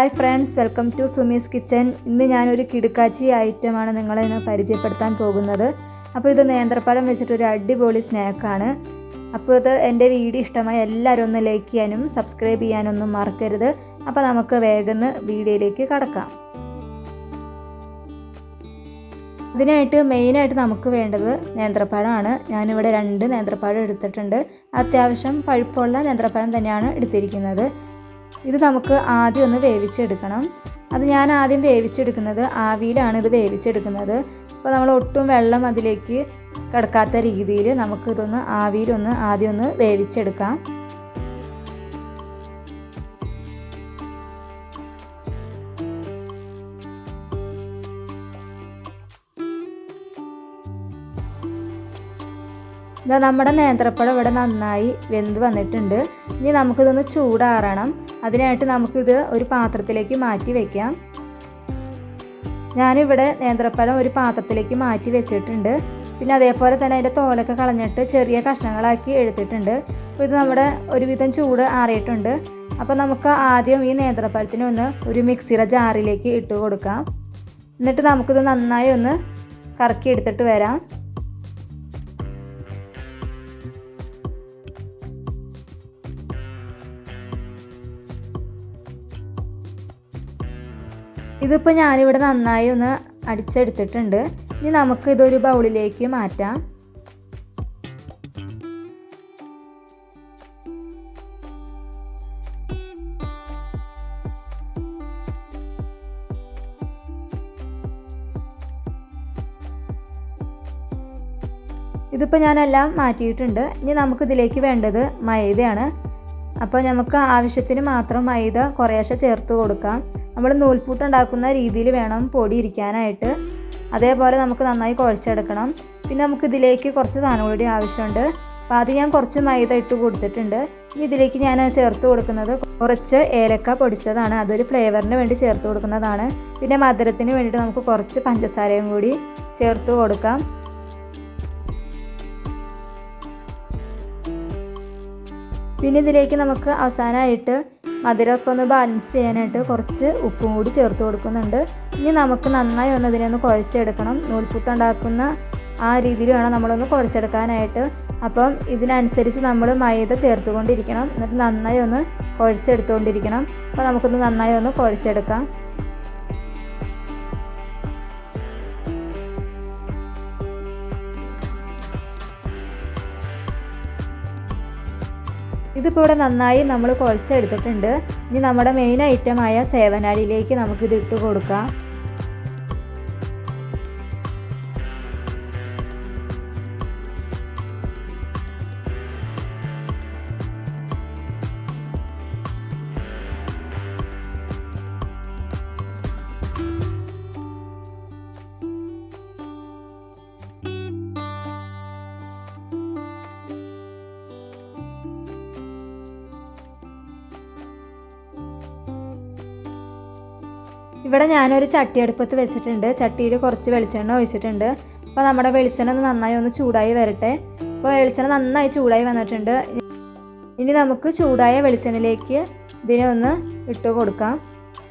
Hi friends welcome to Sumi's kitchen ഇന്ന് ഞാനൊരു കിടുക്കാച്ചി ഐറ്റമാണ് നിങ്ങളെ ഇന്ന് പരിചയപ്പെടുത്താൻ പോകുന്നത്. അപ്പോൾ ഇത് നേന്ത്രപ്പഴം വെച്ചിട്ടൊരു അടിപൊളി സ്നാക്കാണ് അപ്പോൾ ഇത് എന്റെ വീഡിയോ ഇഷ്ടമായി എല്ലാവരും ഒന്ന് ലൈക്ക് ചെയ്യാനും സബ്സ്ക്രൈബ് ചെയ്യാനൊന്നും മറക്കരുത്. അപ്പോൾ നമുക്ക് വേഗം വീഡിയോയിലേക്ക് കടക്കാം. ഇതിനായിട്ട് മെയിനായിട്ട് നമുക്ക് വേണ്ടത് നേന്ത്രപ്പഴമാണ്. ഞാനിവിടെ രണ്ട് നേന്ത്രപ്പഴം എടുത്തിട്ടുണ്ട്. അത്യാവശ്യം പഴുപ്പുള്ള നേന്ത്രപ്പഴം തന്നെയാണ് എടുത്തിരിക്കുന്നത്. ഇത് നമുക്ക് ആദ്യം ഒന്ന് വേവിച്ചെടുക്കണം. അത് ഞാൻ ആദ്യം വേവിച്ചെടുക്കുന്നത് ആവിയിലാണ് ഇത് വേവിച്ചെടുക്കുന്നത്. അപ്പോൾ നമ്മൾ ഒട്ടും വെള്ളം അതിലേക്ക് കിടക്കാത്ത രീതിയിൽ നമുക്കിതൊന്ന് ആവിയിലൊന്ന് ആദ്യം ഒന്ന് വേവിച്ചെടുക്കാം. ഇതാ നമ്മുടെ നേന്ത്രപ്പഴം ഇവിടെ നന്നായി വെന്ത് വന്നിട്ടുണ്ട്. ഇനി നമുക്കിതൊന്ന് ചൂടാറണം. അതിനായിട്ട് നമുക്കിത് ഒരു പാത്രത്തിലേക്ക് മാറ്റി വയ്ക്കാം ഞാനിവിടെ നേന്ത്രപ്പഴം ഒരു പാത്രത്തിലേക്ക് മാറ്റി വെച്ചിട്ടുണ്ട്. പിന്നെ അതേപോലെ തന്നെ അതിന്റെ തോലൊക്കെ കളഞ്ഞിട്ട് ചെറിയ കഷ്ണങ്ങളാക്കി എടുത്തിട്ടുണ്ട്. അപ്പോൾ ഇത് നമ്മുടെ ഒരുവിധം ചൂട് ആറിയിട്ടുണ്ട്. അപ്പോൾ നമുക്ക് ആദ്യം ഈ നേന്ത്രപ്പഴത്തിന് ഒന്ന് ഒരു മിക്സിയുടെ ജാറിലേക്ക് ഇട്ട് കൊടുക്കാം. എന്നിട്ട് നമുക്കിത് നന്നായി ഒന്ന് കറക്കി എടുത്തിട്ട് വരാം. ഇതിപ്പോൾ ഞാനിവിടെ നന്നായി ഒന്ന് അടിച്ചെടുത്തിട്ടുണ്ട്. ഇനി നമുക്ക് ഇതൊരു ബൗളിലേക്ക് മാറ്റാം. ഇതിപ്പോൾ ഞാനെല്ലാം മാറ്റിയിട്ടുണ്ട്. ഇനി നമുക്കിതിലേക്ക് വേണ്ടത് മൈദയാണ്. അപ്പോൾ നമുക്ക് ആവശ്യത്തിന് മാത്രം മൈദ കുറേശ്ശെ ചേർത്ത് കൊടുക്കാം. നമ്മൾ നൂൽപൂട്ട് ഉണ്ടാക്കുന്ന രീതിയിൽ വേണം പൊടി ഇരിക്കാനായിട്ട്. അതേപോലെ നമുക്ക് നന്നായി കുഴച്ചെടുക്കണം. പിന്നെ നമുക്ക് ഇതിലേക്ക് കുറച്ച് സാധനം കൂടി ആവശ്യമുണ്ട്. അപ്പോൾ അത് ഞാൻ കുറച്ച് മൈദ ഇട്ട് കൊടുത്തിട്ടുണ്ട്. ഇനി ഇതിലേക്ക് ഞാൻ ചേർത്ത് കൊടുക്കുന്നത് കുറച്ച് ഏലക്ക പൊടിച്ചതാണ്. അതൊരു ഫ്ലേവറിന് വേണ്ടി ചേർത്ത് കൊടുക്കുന്നതാണ്. പിന്നെ മധുരത്തിന് വേണ്ടിയിട്ട് നമുക്ക് കുറച്ച് പഞ്ചസാരയും കൂടി ചേർത്ത് കൊടുക്കാം. പിന്നെ ഇതിലേക്ക് നമുക്ക് അവസാനമായിട്ട് മധുരമൊക്കെ ഒന്ന് ബാലൻസ് ചെയ്യാനായിട്ട് കുറച്ച് ഉപ്പും കൂടി ചേർത്ത് കൊടുക്കുന്നുണ്ട്. ഇനി നമുക്ക് നന്നായി ഒന്ന് ഇതിനെ ഒന്ന് കുഴച്ചെടുക്കണം. നൂൽപുട്ട് ഉണ്ടാക്കുന്ന ആ രീതിയിൽ വേണം നമ്മളൊന്ന് കുഴച്ചെടുക്കാനായിട്ട്. അപ്പം ഇതിനനുസരിച്ച് നമ്മൾ മൈദ ചേർത്തുകൊണ്ടിരിക്കണം. എന്നിട്ട് നന്നായി ഒന്ന് കുഴച്ചെടുത്തുകൊണ്ടിരിക്കണം അപ്പോൾ നമുക്കൊന്ന് നന്നായി ഒന്ന് കുഴച്ചെടുക്കാം. ഇതിപ്പോൾ ഇവിടെ നന്നായി നമ്മൾ കുഴച്ചെടുത്തിട്ടുണ്ട്. ഇനി നമ്മുടെ മെയിൻ ഐറ്റമായ സേവനാടിയിലേക്ക് നമുക്കിത് ഇട്ട് കൊടുക്കാം. ഇവിടെ ഞാനൊരു ചട്ടി അടുപ്പത്ത് വെച്ചിട്ടുണ്ട്. ചട്ടിയിൽ കുറച്ച് വെളിച്ചെണ്ണ ഒഴിച്ചിട്ടുണ്ട്. അപ്പോൾ നമ്മുടെ വെളിച്ചെണ്ണ ഒന്ന് നന്നായി ഒന്ന് ചൂടായി വരട്ടെ. അപ്പോൾ വെളിച്ചെണ്ണ നന്നായി ചൂടായി വന്നിട്ടുണ്ട്. ഇനി നമുക്ക് ചൂടായ വെളിച്ചെണ്ണയിലേക്ക് ഇതിനെ ഒന്ന് ഇട്ട് കൊടുക്കാം.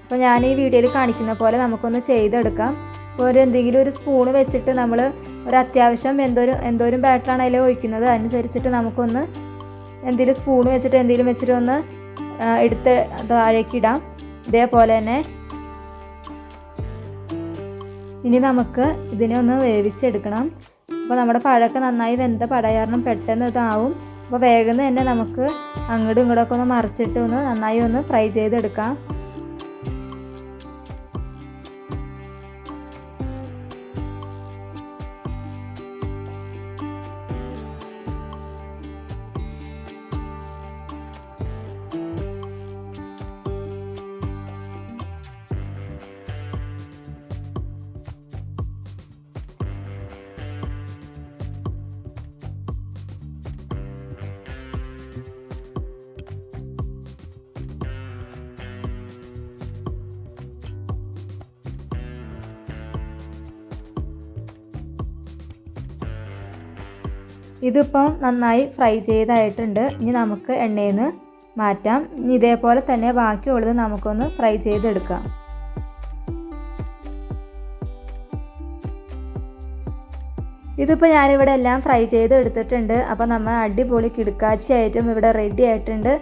അപ്പോൾ ഞാൻ ഈ വീഡിയോയിൽ കാണിക്കുന്ന പോലെ നമുക്കൊന്ന് ചെയ്തെടുക്കാം. അപ്പോൾ ഒരു എന്തെങ്കിലും ഒരു സ്പൂണ് വെച്ചിട്ട് നമ്മൾ ഒരു അത്യാവശ്യം എന്തോരും എന്തോരും ബാറ്ററാണ് അതിൽ ഒഴിക്കുന്നത്. അതനുസരിച്ചിട്ട് നമുക്കൊന്ന് എന്തെങ്കിലും സ്പൂൺ വെച്ചിട്ട് എന്തെങ്കിലും വെച്ചിട്ട് ഒന്ന് എടുത്ത് താഴേക്കിടാം ഇതേപോലെ തന്നെ ഇനി നമുക്ക് ഇതിനെ ഒന്ന് വേവിച്ചെടുക്കണം. അപ്പോൾ നമ്മുടെ പഴമൊക്കെ നന്നായി വെന്ത പടയാരണം പെട്ടെന്ന് ഇതാവും. അപ്പോൾ വേഗം തന്നെ നമുക്ക് അങ്ങോട്ടും ഇങ്ങോട്ടൊക്കെ ഒന്ന് മറിച്ചിട്ട് ഒന്ന് നന്നായി ഒന്ന് ഫ്രൈ ചെയ്തെടുക്കാം. ഇതിപ്പം നന്നായി ഫ്രൈ ചെയ്തായിട്ടുണ്ട്. ഇനി നമുക്ക് എണ്ണയിൽ നിന്ന് മാറ്റാം. ഇനി ഇതേപോലെ തന്നെ ബാക്കിയുള്ളത് നമുക്കൊന്ന് ഫ്രൈ ചെയ്തെടുക്കാം. ഇതിപ്പോൾ ഞാനിവിടെ എല്ലാം ഫ്രൈ ചെയ്ത് എടുത്തിട്ടുണ്ട് അപ്പോൾ നമ്മൾ അടിപൊളി കിടുക്കാച്ചിയായിട്ടും ഇവിടെ റെഡി ആയിട്ടുണ്ട്.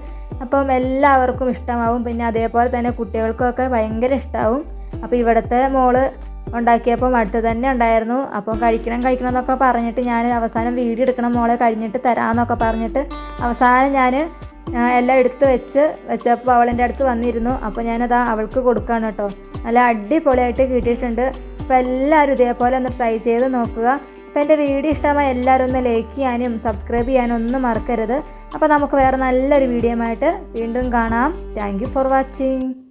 അപ്പം എല്ലാവർക്കും ഇഷ്ടമാവും. പിന്നെ അതേപോലെ തന്നെ കുട്ടികൾക്കൊക്കെ ഭയങ്കര ഇഷ്ടമാവും അപ്പോൾ ഇവിടുത്തെ മോൾ ഉണ്ടാക്കിയപ്പം അടുത്ത് തന്നെ ഉണ്ടായിരുന്നു. അപ്പോൾ കഴിക്കണം കഴിക്കണം എന്നൊക്കെ പറഞ്ഞിട്ട് ഞാൻ അവസാനം വീഡിയോ എടുക്കണം മോളെ കഴിഞ്ഞിട്ട് തരാമെന്നൊക്കെ പറഞ്ഞിട്ട് അവസാനം ഞാൻ എല്ലാം എടുത്ത് വെച്ച് വെച്ചപ്പോൾ അവളെന്റെ അടുത്ത് വന്നിരുന്നു. അപ്പോൾ ഞാനത് അവൾക്ക് കൊടുക്കുകയാണ് കേട്ടോ. നല്ല അടിപൊളിയായിട്ട് കിട്ടിയിട്ടുണ്ട്. അപ്പോൾ എല്ലാവരും ഇതേപോലെ ഒന്ന് ട്രൈ ചെയ്ത് നോക്കുക. അപ്പോൾ എന്റെ വീഡിയോ ഇഷ്ടമായി എല്ലാവരും ഒന്ന് ലൈക്ക് ചെയ്യാനും സബ്സ്ക്രൈബ് ചെയ്യാനും ഒന്നും മറക്കരുത്. അപ്പോൾ നമുക്ക് വേറെ നല്ലൊരു വീഡിയോ ആയിട്ട് വീണ്ടും കാണാം. Thank for watching